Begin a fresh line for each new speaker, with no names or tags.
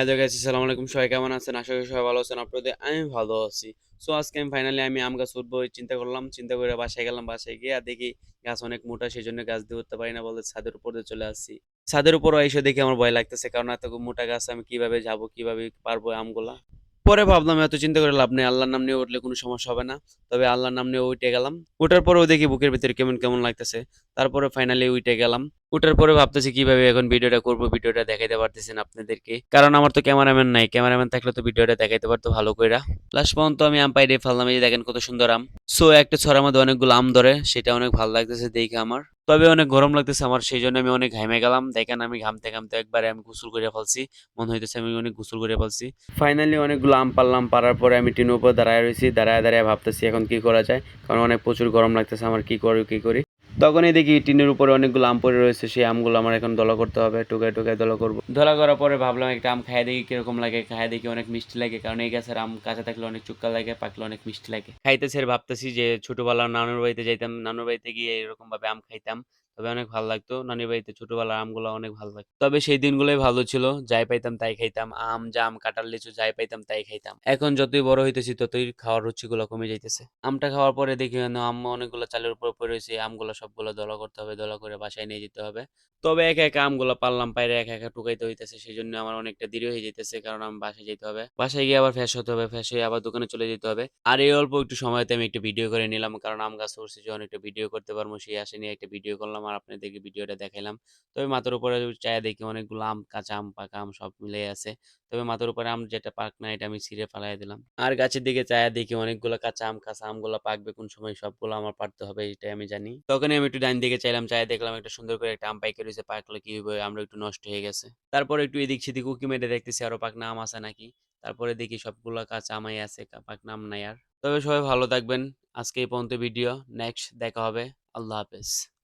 Hello guys আসসালামু আলাইকুম। সবাই কেমন আছেন? আশা করি সবাই ভালো আছেন। আপনাদের, আমি ভালো আছি। সো আজকে আমি ফাইনালি আমি আম গাছ উঠবো চিন্তা করলাম। চিন্তা করে বাসায় গেলাম, বাসায় গিয়ে আর দেখি গাছ অনেক মোটা সেই জন্য গাছ দিয়ে উঠতে পারি না বলে ছাদের উপর দিয়ে চলে আসছি। ছাদের উপর এসে দেখি আমার ভয় লাগতেছে, কারণ এত মোটা গাছ আমি কীভাবে যাব, কীভাবে পারব আমগুলা? পরে ভাবলাম, এত চিন্তা করে লাভ নেই। আল্লাহর নাম নিয়ে উঠলে কোনো সমস্যা হবে না। তবে আল্লাহর নাম নিয়ে উঠে গেলাম। ওঠার পরেও দেখি বুকের ভিতরে কেমন কেমন লাগতেছে। তারপরে ফাইনালি উঠে গেলাম। ওঠার পরে ভাবতেছি কীভাবে এখন ভিডিওটা করব, ভিডিওটা দেখাইতে পারতেছেন আপনাদেরকে। কারণ আমার তো ক্যামেরাম্যান নাই, ক্যামেরাম্যান থাকলে তো ভিডিওটা দেখাইতে পারতো ভালো কইরা। লাস্ট পর্যন্ত আমি আম পাইরে ফেললাম যে দেখেন কত সুন্দর আম। সো একটা ছড়ার মধ্যে অনেকগুলো আম ধরে, সেটা অনেক ভালো লাগতেছে দেখে আমার। তবে অনেক গরম লাগতেছে আমার সেই জন্য আমি অনেক ঘামে গেলাম। দেখেন আমি ঘামতে ঘামতে একবারে আমি গোসল করে ফেলছি। মনে হইতেছে আমি অনেক গোসল করে ফেলছি। ফাইনালি অনেকগুলো আম পারলাম, পারার পরে আমি টিনের উপর দাঁড়ায় রয়েছি দাঁড়ায় দাঁড়ায় ভাবতেছি এখন কি করা যায়? কারণ অনেক প্রচুর গরম লাগতেছে আমার, কি করি কি করি? তখনই দেখি টিনের উপরে অনেকগুলো আম পড়ে রয়েছে, সেই আমগুলো আমার এখন দলা করতে হবে টুকায় টুকায় দলা করব। দলা করার পরে ভাবলাম একটা আম খাইয়ে দেখি কীরকম লাগে খাই দেখি অনেক মিষ্টি লাগে, কারণ এই গাছের আম কাঁচা থাকলে অনেক চুক্কা লাগে, পাকলে অনেক মিষ্টি লাগে। খাইতেছে ভাবতেছি যে ছোটবেলা নানুর বাড়িতে যাইতাম, নানুর বাড়িতে গিয়ে এরকম ভাবে আম খাইতাম। তবে অনেক ভালো লাগতো। নানির বাড়িতে ছোটবেলার আমগুলো অনেক ভালো লাগতো। তবে সেই দিনগুলোই ভালো ছিল। যাই পাইতাম তাই খাইতাম। আম, জাম, কাঁঠাল, লিচু যাই পাইতাম তাই খাইতাম। এখন যতই বড় হইতেছি ততই খাওয়ার রুচিগুলো কমে যাইতেছে। আমটা খাওয়ার পরে দেখি আম্মা অনেকগুলো চালের উপর পড়ে রয়েছে আমগুলো সবগুলো দলা করতে হবে, দলা করে বাসায় নিয়ে যেতে হবে। তবে একা একা আমগুলো পারলাম, পাইরে একা একা টুকাইতে হইতেছে। সেই জন্য আমার অনেকটা দেরি হয়ে যেতেছে কারণ আমি বাসায় যেতে হবে। বাসায় গিয়ে আবার ফ্রেশ হতে হবে ফ্রেশ হয়ে আবার দোকানে চলে যেতে হবে। আর এই অল্প একটু সময়তে আমি একটা ভিডিও করে নিলাম কারণ আম গাছ উঠছি যখন একটা ভিডিও করতে পারব। সেই আসে নিয়ে একটা ভিডিও করলাম। আর আপনাদেরকে ভিডিওটা দেখাইলাম। তবে মাথার উপরে চায়া দেখি অনেকগুলো আম, কাঁচা আম, পাকা আম সব মিলে আছে। তবে মাথার উপরে আম যেটা পাক না এটা আমি ছিঁড়ে ফালাই দিলাম। আর গাছের দিকে চায়া দেখি অনেকগুলো কাঁচা আম, কাঁচা আমগুলো পাকবে কোন সময় সবগুলো আমার পারতে হবে এটাই আমি জানি। তখনই আমি একটু ডাইন দিকে চাইলাম চাই দেখলাম একটা সুন্দর করে একটা আম পাইকে রয়েছে পাকলে কি হবে আমরা একটু নষ্ট হয়ে গেছে। তারপরে একটু এদিক সেদিক উকি মেরে দেখতেছি আরও পাকনা আম আছে নাকি। তারপরে দেখি সবগুলো কাঁচা আমাই আছে পাকনা আম নাই আর। তবে সবাই ভালো থাকবেন। আজকে এই পর্যন্ত ভিডিও, নেক্সট দেখা হবে। আল্লাহ হাফেজ।